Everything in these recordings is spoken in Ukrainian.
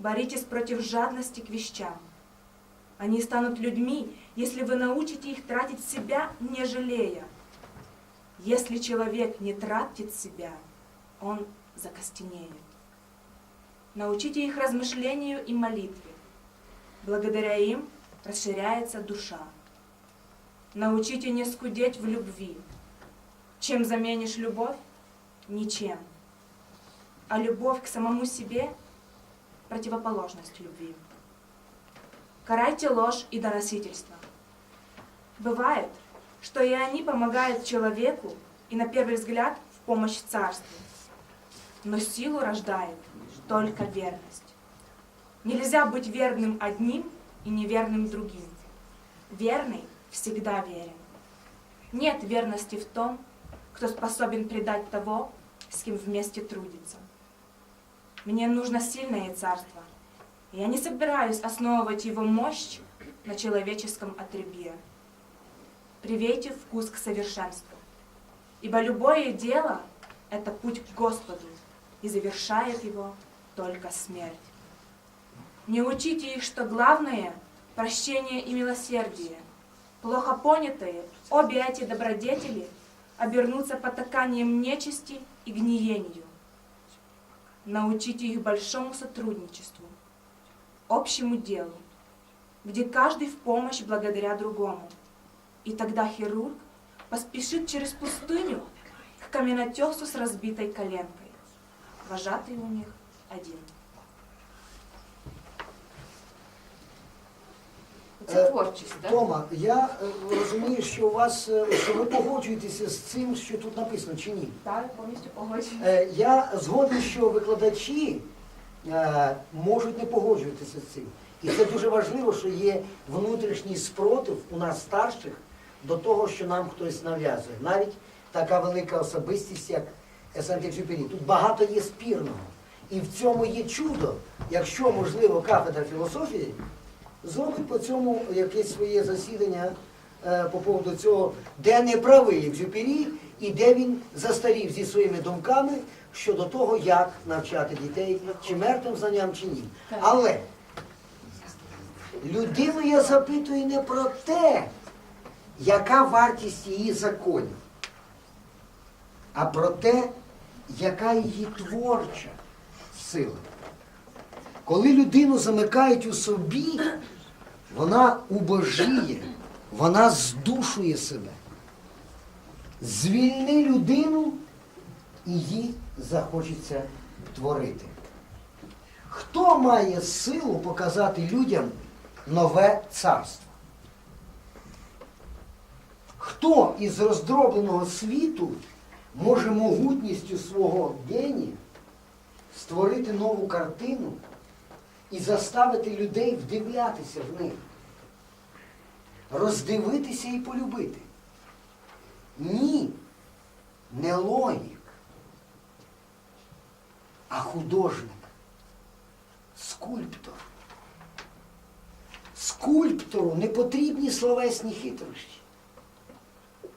Боритесь против жадности к вещам. Они станут людьми, если вы научите их тратить себя, не жалея. Если человек не тратит себя, он закостенеет. Научите их размышлению и молитве. Благодаря им расширяется душа. Научите не скудеть в любви. Чем заменишь любовь? Ничем. А любовь к самому себе – противоположность любви. Карайте ложь и доносительство. Бывает, что и они помогают человеку и на первый взгляд в помощь царству. Но силу рождает только верность. Нельзя быть верным одним и неверным другим. Верный всегда верен. Нет верности в том, кто способен предать того, с кем вместе трудится. Мне нужно сильное царство. Я не собираюсь основывать его мощь на человеческом отребье. Привейте вкус к совершенству. Ибо любое дело – это путь к Господу, и завершает его только смерть. Не учите их, что главное – прощение и милосердие. Плохо понятые, обе эти добродетели обернутся потаканием нечисти и гниению. Научите их большому сотрудничеству, общему делу, где каждый в помощь благодаря другому. И тогда хирург поспешит через пустыню к каменотесу с разбитой коленкой. Вожатый у них один. Це Е, творчість, так? Тома, я е, розумію, що у вас е, що ви погоджуєтеся з цим, що тут написано, чи ні? Так, повністю погоджуюсь. Е, Я згоден, що викладачі можуть не погоджуватися з цим. І це дуже важливо, що є внутрішній спротив у нас старших до того, що нам хтось нав'язує. Навіть така велика особистість, як Сент-Екзюпері. Тут багато є спірного. І в цьому є чудо, якщо, можливо, кафедра філософії зробить по цьому якесь своє засідання е, по поводу цього, де не правий Екзюпері і де він застарів зі своїми думками щодо того, як навчати дітей, чи мертвим знанням, чи ні. Але людину я запитую не про те, яка вартість її законів, а про те, яка її творча сила. Коли людину замикають у собі, вона убожіє, вона здушує себе. Звільни людину, і їй захочеться творити. Хто має силу показати людям нове царство? Хто із роздробленого світу може могутністю свого генія створити нову картину і заставити людей вдивлятися в них, роздивитися і полюбити? Ні, не логік, а художник, скульптор. Скульптору не потрібні словесні хитрощі.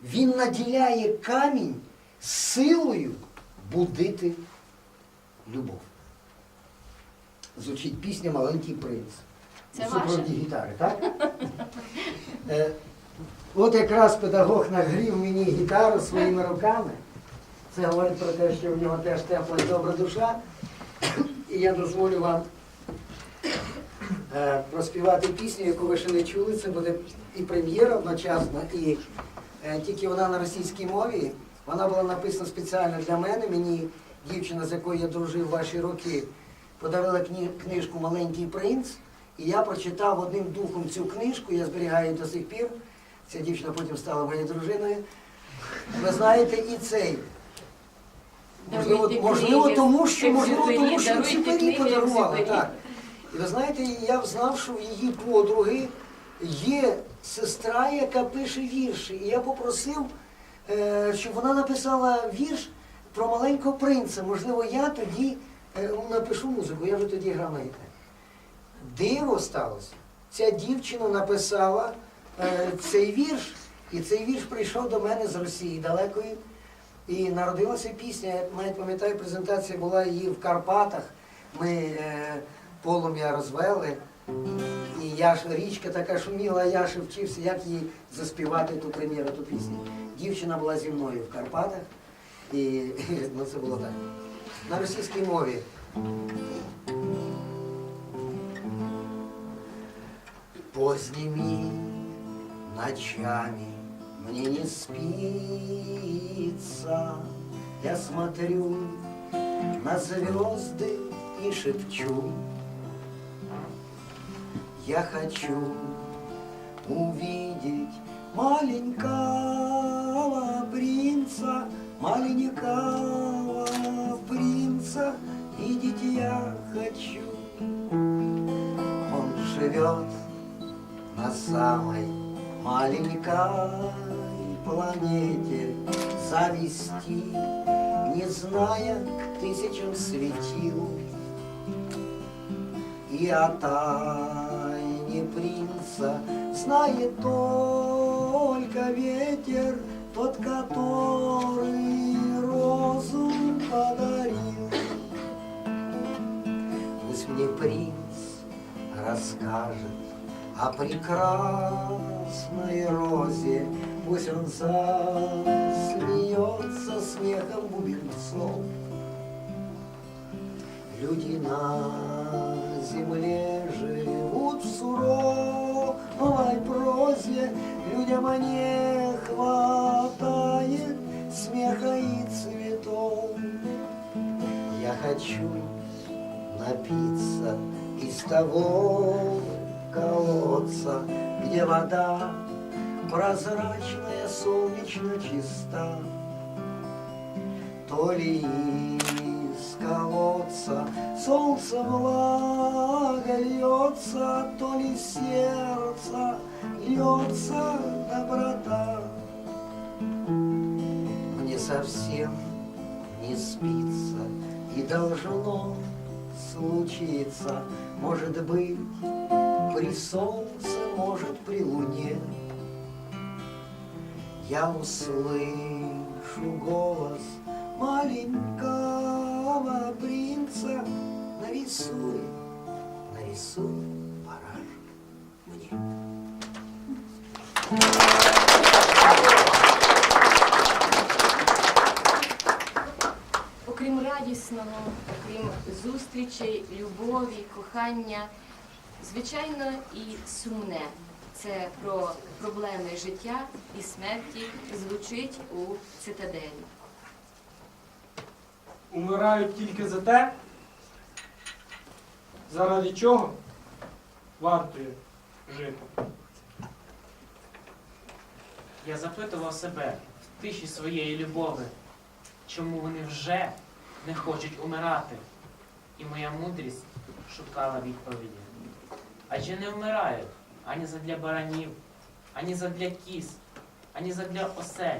Він наділяє камінь силою будити любов. Звучить пісня Маленький принц. Це У супроводі гітари, так? Е, От якраз педагог нагрів мені гітару своїми руками. Це говорить про те, що в нього теж тепла і добра душа. І я дозволю вам е, проспівати пісню, яку ви ще не чули. Це буде і прем'єра одночасно, і е, тільки вона на російській мові. Вона була написана спеціально для мене. Мені дівчина, з якою я дружив ваші роки, подарила кні- книжку Маленький принц. І я прочитав одним духом цю книжку, я зберігаю до сих пір. Ця дівчина потім стала моєю дружиною. Ви знаєте, і цей. Можливо, можливо тому, що можливо, тому, що Екзюпері подарували. Так. І ви знаєте, я знав, що в її подруги є сестра, яка пише вірші. І я попросив, е, щоб вона написала вірш про маленького принца. Можливо, я тоді напишу музику, я вже тоді грав на гітарі. Диво сталося. Ця дівчина написала е, цей вірш, і цей вірш прийшов до мене з Росії далекої. І народилася пісня, я навіть пам'ятаю, презентація була її в Карпатах. Ми е, полум'я розвели. І я ж річка така шуміла, я ж вчився, як їй заспівати ту прем'єру, ту пісню. Дівчина була зі мною в Карпатах, і ну, це було так. На російській мові. Поздними ночами мне не спится, Я смотрю на звезды и шепчу, Я хочу увидеть маленького принца, маленького самой маленькой планете завести, не зная к тысячам светил. И о тайне принца знает только ветер, тот, который розу подарил. Пусть мне принц расскажет о прекрасной розе, Пусть он засмеется смехом бубенных слов. Люди на земле живут в суровой прозе, Людям не хватает смеха и цветов. Я хочу напиться из того колодца, где вода прозрачная, солнечно чиста. То ли из колодца солнце благо льется, то ли из сердца льется доброта. Мне совсем не спится и должно случиться, может быть, при солнце, может, при луне. Я услышу голос маленького принца, нарисуй, нарисуй, барашек мне. Окрім радісного, окрім зустрічей, любові, кохання, Звичайно, і сумне. Це про проблеми життя і смерті звучить у цитаделі. Умирають тільки за те, заради чого вартує жити. Я запитував себе в тиші своєї любові, чому вони вже не хочуть умирати. І моя мудрість шукала відповіді. Адже не вмирають ані задля баранів, ані задля кіз, ані задля осель,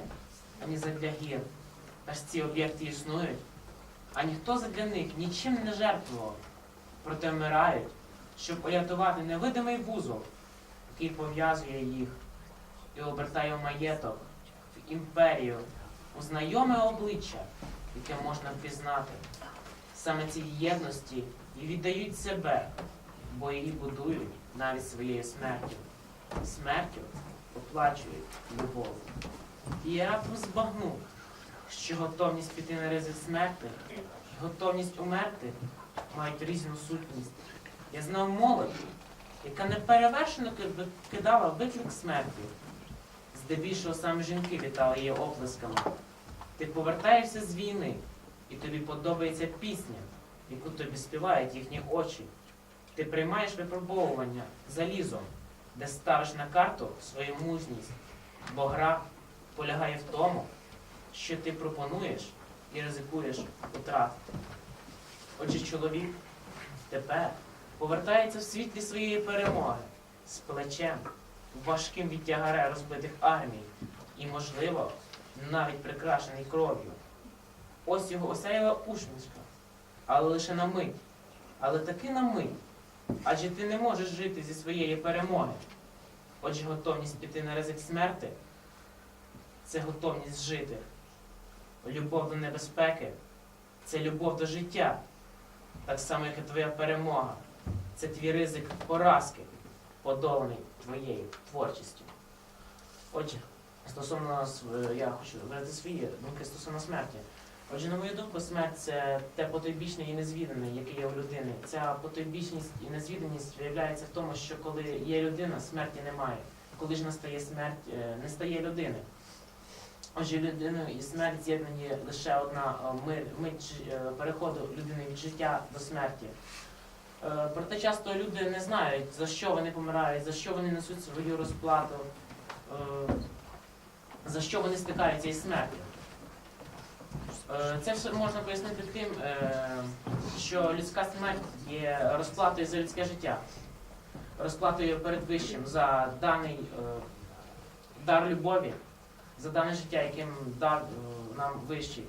ані задля гір. Та ж ці об'єкти існують, а ніхто задля них нічим не жертвував. Проте вмирають, щоб урятувати невидимий вузол, який пов'язує їх і обертає в маєток, в імперію, у знайоме обличчя, яке можна впізнати. Саме ці єдності і віддають себе, бо її будують навіть своєю смертю. Смертю оплачують любов. І раптом збагнув, що готовність піти на ризик смерти і готовність умерти мають різну сутність. Я знав молодь, яка неперевершено кидала виклик смерті. Здебільшого саме жінки вітали її оплесками. Ти повертаєшся з війни, і тобі подобається пісня, яку тобі співають їхні очі. Ти приймаєш випробовування залізом, де ставиш на карту свою мужність, бо гра полягає в тому, що ти пропонуєш і ризикуєш утрати. Отже, чоловік тепер повертається в світлі своєї перемоги з плечем, важким від тягаре розбитих армій і, можливо, навіть прикрашений кров'ю. Ось його осяяла усмішка, але лише на мить, але таки на мить. Адже ти не можеш жити зі своєї перемоги. Отже, готовність піти на ризик смерти це готовність жити. Любов до небезпеки це любов до життя, так само, як і твоя перемога. це твій ризик поразки, подоланий твоєю творчістю. Отже, стосовно св- я хочу виразити свої думки стосовно смерті. Отже, на мою думку, смерть це те потойбічне і незвідане, яке є у людини. Ця потойбічність і незвіданість виявляється в тому, що коли є людина, смерті немає. Коли ж настає смерть, не стає людини. Отже, людиною і смерть з'єднані лише одна е, мить е, переходу людини від життя до смерті. Е, Проте часто люди не знають, за що вони помирають, за що вони несуть свою розплату, за що вони стикаються із смертю. Е, Це все можна пояснити тим, е, що людська смерть є розплатою за людське життя, розплатою перед вищим за даний е, дар любові, за дане життя, яким дав нам вищий.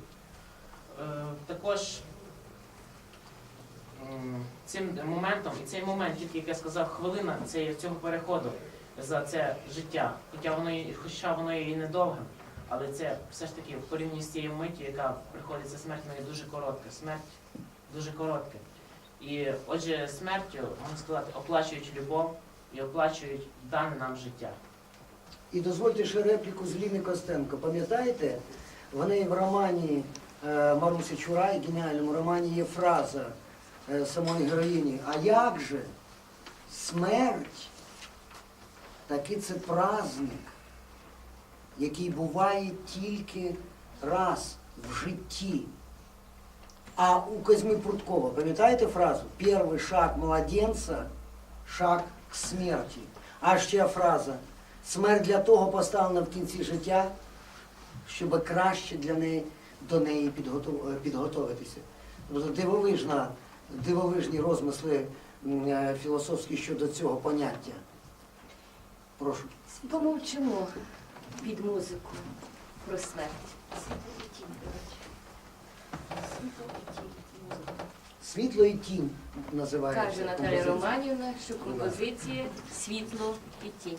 Також цим моментом, і цей момент, тільки як я сказав, хвилина цього переходу за це життя, хоча воно хоча воно і недовгим, але це все ж таки в порівнянні з цією миттю, яка приходиться смерть, вона є дуже коротка. Смерть дуже коротка. І отже, смертю, можна сказати, оплачують любов і оплачують дане нам життя. І дозвольте ще репліку з Ліни Костенко. Пам'ятаєте, в неї в романі е, Марусі Чурай, геніальному романі, є фраза е, самої героїні. А як же смерть? Таки це праздник, який буває тільки раз в житті. А у Козьми Прудкова, пам'ятаєте фразу? Перший шаг младенця – шаг к смерті. А ще фраза Смерть для того поставлена в кінці життя, щоб краще для неї, до неї підготовитися. Тобто Дивовижна, дивовижні розмисли е, філософські щодо цього поняття. Прошу. Помовчимо під музику про смерть. Світло і тінь називається. Каже Наталя композиція. Романівна, що композиція світло і тінь.